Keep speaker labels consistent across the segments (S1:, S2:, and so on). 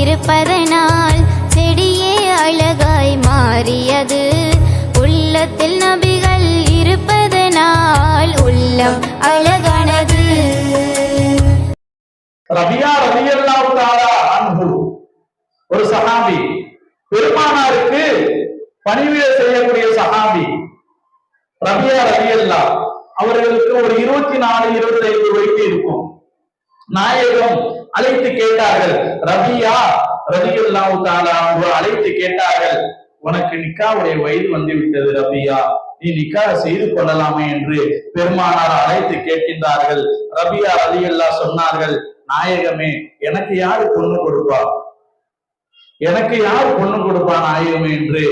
S1: இருப்பதனால் செடியே அழகாய் மாறியது. உள்ளத்தில் நபிகள் இருப்பதனால் உள்ளம் அழகானது.
S2: ரபியா ரலியல்லாஹு தஆலா அன்ஹு. ஒரு சஹாபி பெருமானாருக்கு பணிவிடை செய்யக்கூடிய சஹாபி ரபியா ரலியல்லா அவர்களுக்கு ஒரு இருபத்தி நாலு இருபத்தி ஐந்து வயது இருக்கும். நாயகம் அழைத்து கேட்டார்கள் ரபியா ரலியல்லாஹு தாலா அழைத்து கேட்டார்கள் உனக்கு நிக்காவுடைய வயது வந்து விட்டது ரபியா நீ நிக்கா செய்து கொள்ளலாமே என்று பெருமானார் அழைத்து கேட்கின்றார்கள். ரபியா ரலியல்லா சொன்னார்கள் நாயகமே எனக்கு யாரு பொண்ணு கொடுப்பா? எனக்கு யார் பொண்ணு கொடுப்பா நாயகமே என்று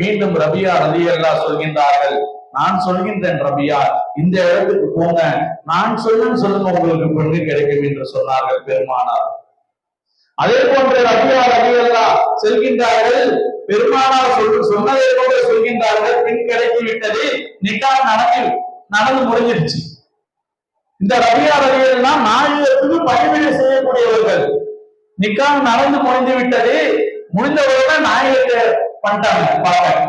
S2: மீண்டும் ரபியா ரலியல்லா சொல்கின்றார்கள். நான் சொல்கின்றேன் ரபியா இந்த இடத்துக்கு போங்க. நான் சொல்லும் சொல்லுங்க உங்களுக்கு பொண்ணு கிடைக்கும் என்று சொன்னார்கள் பெருமானார். அதே போன்று ரபியா ரபியல்லா செல்கின்றார்கள் பெருமானார் சொல் சொன்னதை போல சொல்கின்றார்கள் பின் கிடைத்து விட்டது நிக்கா நடந்து நடந்து முடிஞ்சிருச்சு இந்த ரபியா ரலியெல்லாம் நாயகத்துக்கு பணிவிடை செய்யக்கூடியவர்கள். நிக்கா நடந்து முடிந்து விட்டது முடிந்தவர்கள் நாயகத்தை பண்ணிட்டாங்க பாப்பேன்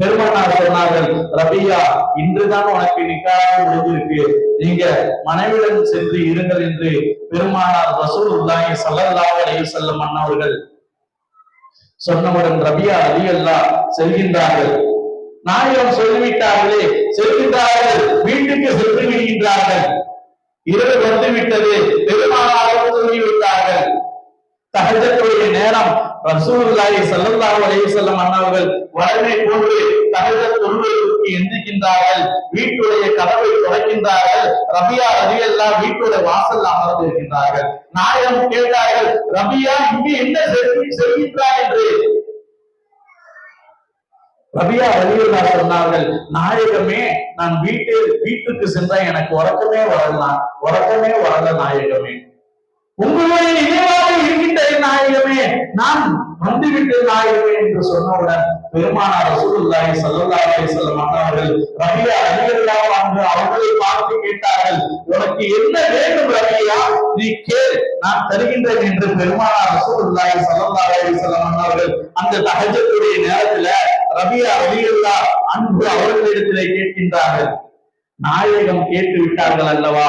S2: பெருமானார் சொன்னார்கள் ரபியா இன்றுதான் உனக்கு நிக்காக முடிஞ்சிருக்கு. நீங்க மனைவிடம் சென்று இருங்கள் என்று பெருமானார் ரசூலுல்லாஹி ஸல்லல்லாஹு அலைஹி வஸல்லம் அன்னவர்கள் சொன்னவுடன் ரபியா அலி அல்லாஹ் செல்கின்றார்கள். நாயகம் சொல்லிவிட்டார்களே செல்கின்றார்கள் வீட்டுக்கு சென்று விடுகின்றார்கள். இரவு வந்து விட்டது பெருமானாரும் ரசூலுல்லாஹி ஸல்லல்லாஹு அலைஹி வஸல்லம் அண்ணாவர்கள் வழமை போன்று தகஜத் தொழுவதற்கு எந்திக்கின்றார்கள் வீட்டுடைய கதவை திறக்கின்றார்கள் ரபியா ரபியல்லா வீட்டுடைய வாசல் அமர்ந்து இருக்கின்றார்கள். நாயகம் கேட்டார்கள் ரபியா இங்கு என்ன செல்கின்றார் என்று? ரபியா ரவியல்லா சொன்னார்கள் நாயகமே நான் வீட்டு வீட்டுக்கு சென்றா எனக்கு உறக்கமே வரலாம் உறக்கமே வரல நாயகமே. உங்களுடைய நாயகமே நான் வந்துவிட்டு என்று சொன்னவுடன் பெருமானார் ரசூலுல்லாஹி ஸல்லல்லாஹு அலைஹி வஸல்லம் அவர்கள் ரபியா ரலியல்லாஹு அன்ஹு அவர்களை பார்த்து கேட்டார்கள் உனக்கு என்ன வேண்டும் ரபியா? நீ கேள் நான் தருகின்றேன் என்று பெருமானார் ரசூலுல்லாஹி ஸல்லல்லாஹு அலைஹி வஸல்லம் அவர்கள் அந்த தஹஜ்ஜுடைய நேரத்துல ரபியா ரலியல்லாஹு அன்ஹு அவர்களிடத்திலே கேட்கின்றார்கள். நாயகம் கேட்டு விட்டார்கள் அல்லவா?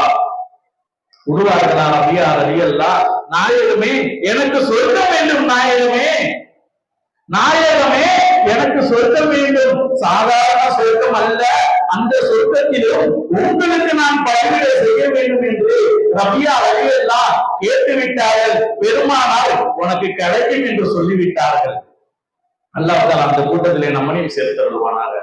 S2: உருவார்களா ரபியா ரலியல்லா நாயகமே எனக்கு சொல்க வேண்டும் நாயகமே. நாயகமே எனக்கு சொர்க்கம் வேண்டும். சாதாரண சொர்க்கம் அல்ல அந்த சொர்க்கத்திலும் உங்களுக்கு நான் பயிரிட செய்ய வேண்டும் என்று ரபியா ரலியல்லா கேட்டுவிட்டார்கள். பெருமானால் உனக்கு கிடைக்கும் என்று சொல்லிவிட்டார்கள். அல்லாஹ் அந்த கூட்டத்திலே நம்மனையும் சேர்த்து வருவானாக